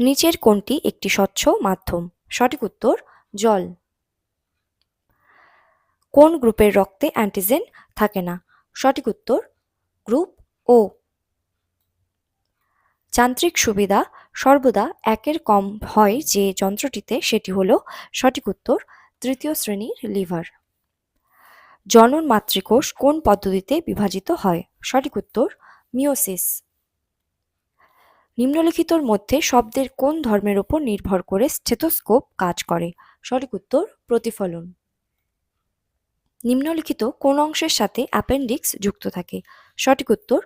নিচের কোনটি একটি স্বচ্ছ মাধ্যম। সঠিক উত্তর, জল। কোন গ্রুপের রক্তে অ্যান্টিজেন থাকে না? সঠিক উত্তর, গ্রুপ ও যান্ত্রিক সুবিধা সর্বদা একের কম হয় যে যন্ত্রটিতে সেটি হল, সঠিক উত্তর, তৃতীয় শ্রেণির লিভার। জনন মাতৃকোষ কোন পদ্ধতিতে বিভাজিত হয়? সঠিক উত্তর মিওসিস নিম্নলিখিতর মধ্যে শব্দের কোন ধর্মের উপর নির্ভর করে স্টেথোস্কোপ কাজ করে? সঠিক উত্তর, প্রতিফলন। নিম্নলিখিত কোন অংশের সাথে অ্যাপেন্ডিক্স যুক্ত থাকে? সঠিক উত্তর,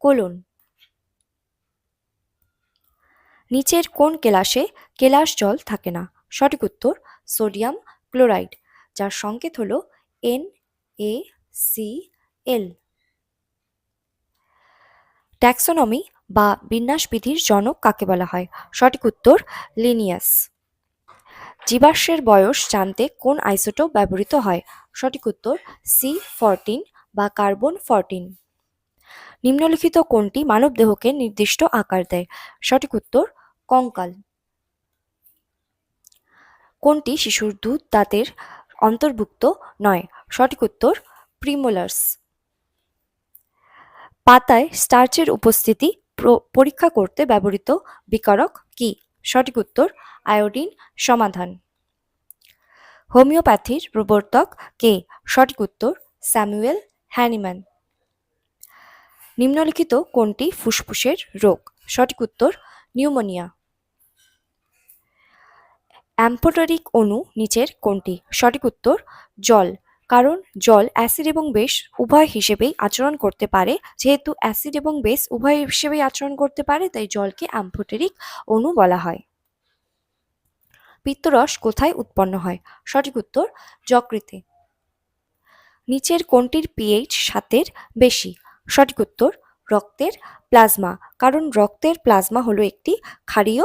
কোলন। নিচের কোন কেলাসে কেলাস জল থাকে না? সঠিক উত্তর, সোডিয়াম ক্লোরাইড, যার সংকেত হল N A C L. Taxonomy বা বিন্যাসবিধির জনক কাকে বলা হয়? সঠিক উত্তর, লিনিয়াস। জীবাশ্মের বয়স জানতে কোন আইসোটোপ ব্যবহৃত হয়? সঠিক উত্তর সি ফরটিন বা কার্বন ফরটিন নিম্নলিখিত কোনটি মানবদেহকে নির্দিষ্ট আকার দেয়? সঠিক উত্তর, কঙ্কাল। কোনটি শিশুর দুধ দাঁতের অন্তর্ভুক্ত নয়? সঠিক উত্তর প্রিমোলার্স পাতায় স্টার্চের উপস্থিতি পরীক্ষা করতে ব্যবহৃত বিকারক কি? সঠিক উত্তর, আয়োডিন সমাধান। হোমিওপ্যাথির প্রবর্তক কে? সঠিক উত্তর, স্যামুয়েল হ্যানিম্যান। নিম্নলিখিত কোনটি ফুসফুসের রোগ? সঠিক উত্তর, নিউমোনিয়া। অ্যাম্পোটারিক অণু নিচের কোনটি? সঠিক উত্তর, জল। কারণ জল অ্যাসিড এবং বেস উভয় হিসেবেই আচরণ করতে পারে। যেহেতু অ্যাসিড এবং বেস উভয় হিসেবেই আচরণ করতে পারে, তাই জলকে অ্যাম্ফোটেরিক অণু বলা হয়। পিত্তরস কোথায় উৎপন্ন হয়? সঠিক উত্তর, যকৃতে। নিচের কোনটির পিএইচ সাতের বেশি? সঠিক উত্তর, রক্তের প্লাজমা। কারণ রক্তের প্লাজমা হলো একটি ক্ষারীয়,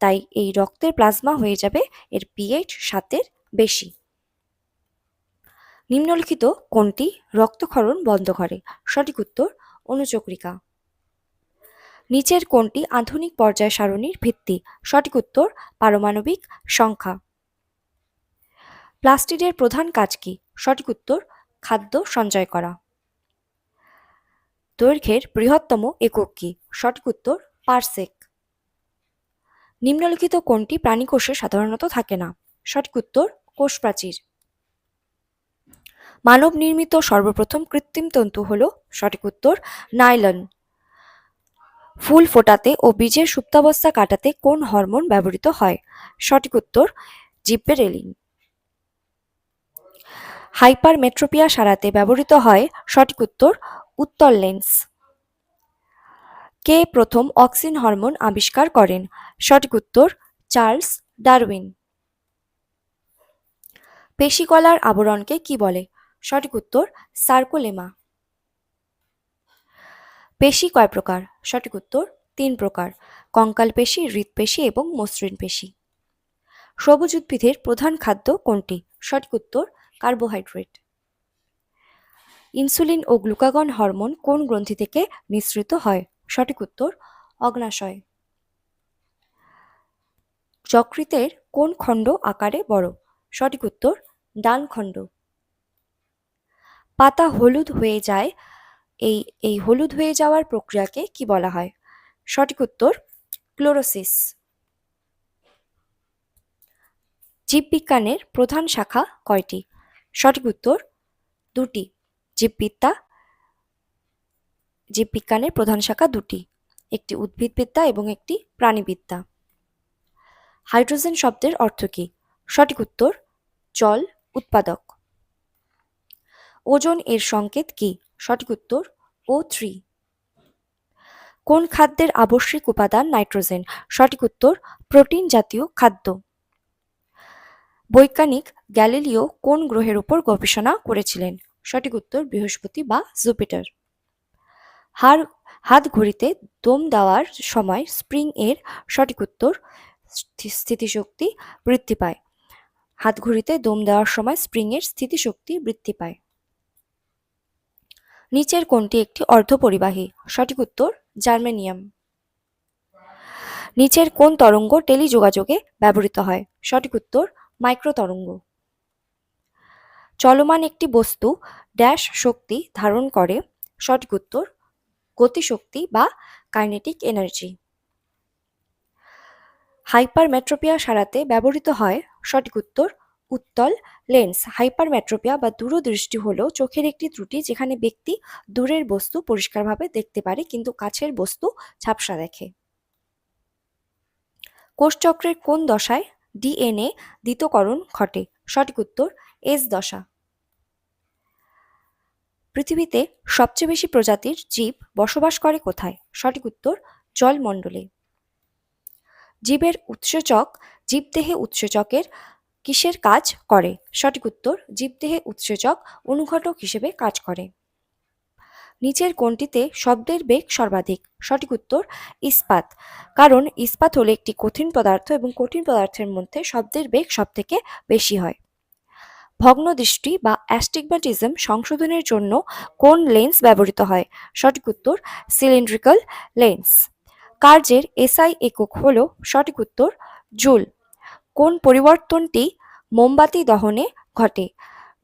তাই এই রক্তের প্লাজমা হয়ে যাবে এর পিএইচ সাতের বেশি। নিম্নলিখিত কোনটি রক্তক্ষরণ বন্ধ করে? সঠিক উত্তর, অনুচক্রিকা। নিচের কোনটি আধুনিক পর্যায় সারণীর ভিত্তি? সঠিক উত্তর, পারমাণবিক সংখ্যা। প্লাস্টিডের প্রধান কাজ কি? সঠিক উত্তর, খাদ্য সঞ্চয় করা। দৈর্ঘ্যের বৃহত্তম একক কি? সঠিক উত্তর, পার্সেক। নিম্নলিখিত কোনটি প্রাণীকোষে সাধারণত থাকে না? সঠিক উত্তর কোষ প্রাচীর মানব নির্মিত সর্বপ্রথম কৃত্রিম তন্তু হল, সঠিক উত্তর, নাইলন। ফুল ফোটাতে ও বীজের সুপ্তাবস্থা কাটাতে কোন হরমোন ব্যবহৃত হয়? সঠিক উত্তর, জিব্বেরেলিন। হাইপার মেট্রোপিয়া সারাতে ব্যবহৃত হয়, সঠিক উত্তর, উত্তল লেন্স। কে প্রথম অক্সিন হরমোন আবিষ্কার করেন? সঠিক উত্তর, চার্লস ডারউইন। পেশিকলার আবরণকে কি বলে? সঠিক উত্তর, সার্কোলেমা। পেশি কয় প্রকার? সঠিক উত্তর, তিন প্রকার। কঙ্কাল পেশি হৃৎপেশি এবং মসৃণ পেশি। সবুজ উদ্ভিদের প্রধান খাদ্য কোনটি? সঠিক উত্তর, কার্বোহাইড্রেট। ইনসুলিন ও গ্লুকাগন হরমোন কোন গ্রন্থি থেকে নিঃসৃত হয়? সঠিক উত্তর, অগ্নাশয়। যকৃতের কোন খণ্ড আকারে বড়? সঠিক উত্তর ডান খণ্ড পাতা হলুদ হয়ে যায়। এই এই হলুদ হয়ে যাওয়ার প্রক্রিয়াকে কি বলা হয়? সঠিক উত্তর, ক্লোরোসিস। জীববিজ্ঞানের প্রধান শাখা কয়টি? সঠিক উত্তর, দুটি। জীববিদ্যা, জীববিজ্ঞানের প্রধান শাখা দুটি। একটি উদ্ভিদবিদ্যা এবং একটি প্রাণীবিদ্যা। হাইড্রোজেন শব্দের অর্থ কী? সঠিক উত্তর, জল উৎপাদক। ওজন এর সংকেত কি? সঠিক উত্তর ও থ্রি কোন খাদ্যের আবশ্যিক উপাদান নাইট্রোজেন? সঠিক উত্তর প্রোটিন জাতীয় খাদ্য। বৈজ্ঞানিক গ্যালিলিও কোন গ্রহের উপর গবেষণা করেছিলেন? সঠিক উত্তর বৃহস্পতি বা জুপিটার। হার হাত ঘড়িতে দম দেওয়ার সময় স্প্রিং এর সঠিক উত্তর স্থিতিশক্তি বৃদ্ধি পায়। হাত ঘড়িতে দম দেওয়ার সময় স্প্রিং এর স্থিতিশক্তি বৃদ্ধি পায়। নিচের কোনটি একটি অর্ধপরিবাহী। সঠিক উত্তর, জার্মেনিয়াম। নিচের কোন তরঙ্গ টেলিযোগাযোগে ব্যবহৃত হয়। সঠিক উত্তর মাইক্রো তরঙ্গ চলমান একটি বস্তু ড্যাশ শক্তি ধারণ করে। সঠিক উত্তর, গতিশক্তি বা কাইনেটিক এনার্জি। হাইপারমেট্রোপিয়া সারাতে ব্যবহৃত হয়। সঠিক উত্তর উত্তল লেন্স, হাইপারমেট্রোপিয়া বা দূরদৃষ্টি হলো চোখের একটি ত্রুটি যেখানে ব্যক্তি দূরের বস্তু পরিষ্কারভাবে দেখতে পারে কিন্তু কাছের বস্তু ঝাপসা দেখে। কোষচক্রের কোন দশায় ডিএনএ দ্বিতকরণ ঘটে? সঠিক উত্তর, এস দশা। পৃথিবীতে সবচেয়ে বেশি প্রজাতির জীব বসবাস করে কোথায়? সঠিক উত্তর, জলমণ্ডলে। জীবের উৎসেচক, জীবদেহে উৎসেচকের কিসের কাজ করে? সঠিক উত্তর, জীবদেহে উৎসেচক, অনুঘটক হিসেবে কাজ করে। নিচের কোনটিতে শব্দের বেগ সর্বাধিক। সঠিক উত্তর, ইস্পাত। কারণ ইস্পাত হলো একটি কঠিন পদার্থ এবং কঠিন পদার্থের মধ্যে শব্দের বেগ সবথেকে বেশি হয়। ভগ্নদৃষ্টি বা অ্যাস্টিগম্যাটিজম সংশোধনের জন্য কোন লেন্স ব্যবহৃত হয়? সঠিক উত্তর, সিলিন্ড্রিক্যাল লেন্স। কার্যের এসআই একক হল সঠিক উত্তর, জুল। কোন পরিবর্তনটি মোমবাতি দহনে ঘটে?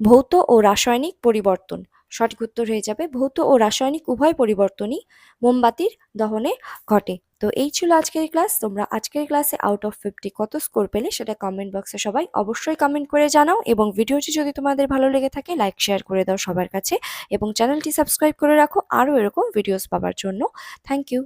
ভৌত ও রাসায়নিক পরিবর্তন। সঠিক উত্তর হয়ে যাবে, ভৌত ও রাসায়নিক উভয় পরিবর্তনই মোমবাতির দহনে ঘটে। তো এই ছিল আজকের ক্লাস। তোমরা আজকের ক্লাসে আউট অফ ফিফটি কত স্কোর পেলে সেটা কমেন্ট বক্সে সবাই অবশ্যই কমেন্ট করে জানাও এবং ভিডিওটি যদি তোমাদের ভালো লেগে থাকে লাইক শেয়ার করে দাও সবার কাছে এবং চ্যানেলটি সাবস্ক্রাইব করে রাখো আরও এরকম ভিডিওস পাওয়ার জন্য। Thank you